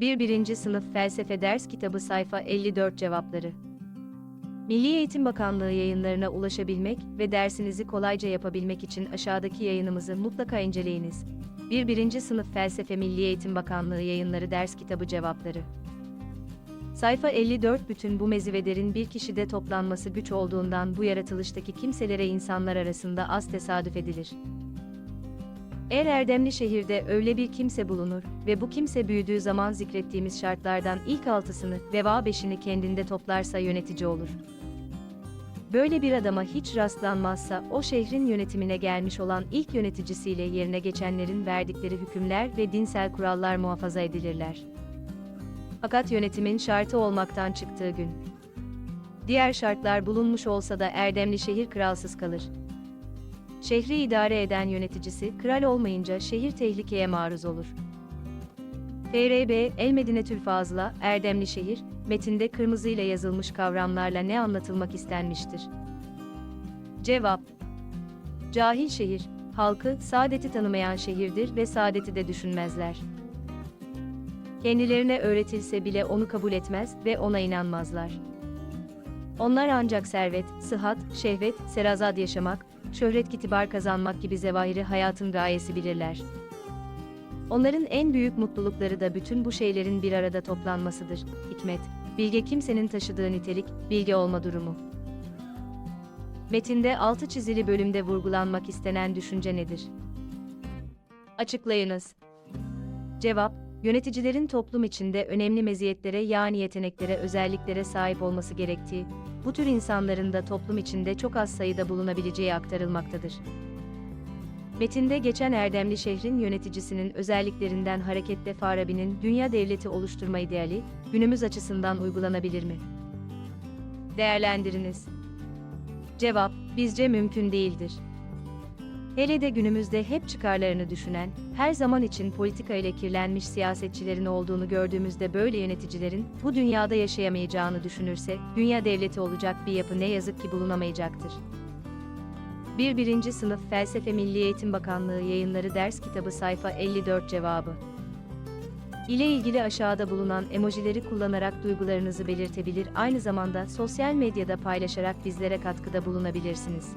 1. 1. Sınıf Felsefe Ders Kitabı Sayfa 54 Cevapları Milli Eğitim Bakanlığı yayınlarına ulaşabilmek ve dersinizi kolayca yapabilmek için aşağıdaki yayınımızı mutlaka inceleyiniz. 1. 1. Sınıf Felsefe Milli Eğitim Bakanlığı Yayınları Ders Kitabı Cevapları Sayfa 54 Bütün bu mezivelerin bir kişide toplanması güç olduğundan bu yaratılıştaki kimselere insanlar arasında az tesadüf edilir. Eğer erdemli şehirde öyle bir kimse bulunur ve bu kimse büyüdüğü zaman zikrettiğimiz şartlardan ilk altısını veva beşini kendinde toplarsa yönetici olur. Böyle bir adama hiç rastlanmazsa o şehrin yönetimine gelmiş olan ilk yöneticisiyle yerine geçenlerin verdikleri hükümler ve dinsel kurallar muhafaza edilirler. Fakat yönetimin şartı olmaktan çıktığı gün. Diğer şartlar bulunmuş olsa da erdemli şehir kralsız kalır. Şehri idare eden yöneticisi, kral olmayınca şehir tehlikeye maruz olur. TRB, El Medinetül Fazla, Erdemli Şehir, metinde kırmızıyla yazılmış kavramlarla ne anlatılmak istenmiştir? Cevap Cahil şehir, halkı saadeti tanımayan şehirdir ve saadeti de düşünmezler. Kendilerine öğretilse bile onu kabul etmez ve ona inanmazlar. Onlar ancak servet, sıhhat, şehvet, serazat yaşamak, şöhret kitibar kazanmak gibi zevahiri hayatın gayesi bilirler. Onların en büyük mutlulukları da bütün bu şeylerin bir arada toplanmasıdır. Hikmet, bilge kimsenin taşıdığı nitelik, bilge olma durumu. Metinde altı çizili bölümde vurgulanmak istenen düşünce nedir? Açıklayınız. Cevap, yöneticilerin toplum içinde önemli meziyetlere yani yeteneklere, özelliklere sahip olması gerektiği, bu tür insanların da toplum içinde çok az sayıda bulunabileceği aktarılmaktadır. Metinde geçen Erdemli şehrin yöneticisinin özelliklerinden hareketle Farabi'nin dünya devleti oluşturma ideali, günümüz açısından uygulanabilir mi? Değerlendiriniz. Cevap, bizce mümkün değildir. Hele de günümüzde hep çıkarlarını düşünen, her zaman için politika ile kirlenmiş siyasetçilerin olduğunu gördüğümüzde böyle yöneticilerin bu dünyada yaşayamayacağını düşünürse, dünya devleti olacak bir yapı ne yazık ki bulunamayacaktır. 1. 1. Sınıf Felsefe Milli Eğitim Bakanlığı Yayınları Ders Kitabı Sayfa 54 Cevabı ile ilgili aşağıda bulunan emojileri kullanarak duygularınızı belirtebilir, aynı zamanda sosyal medyada paylaşarak bizlere katkıda bulunabilirsiniz.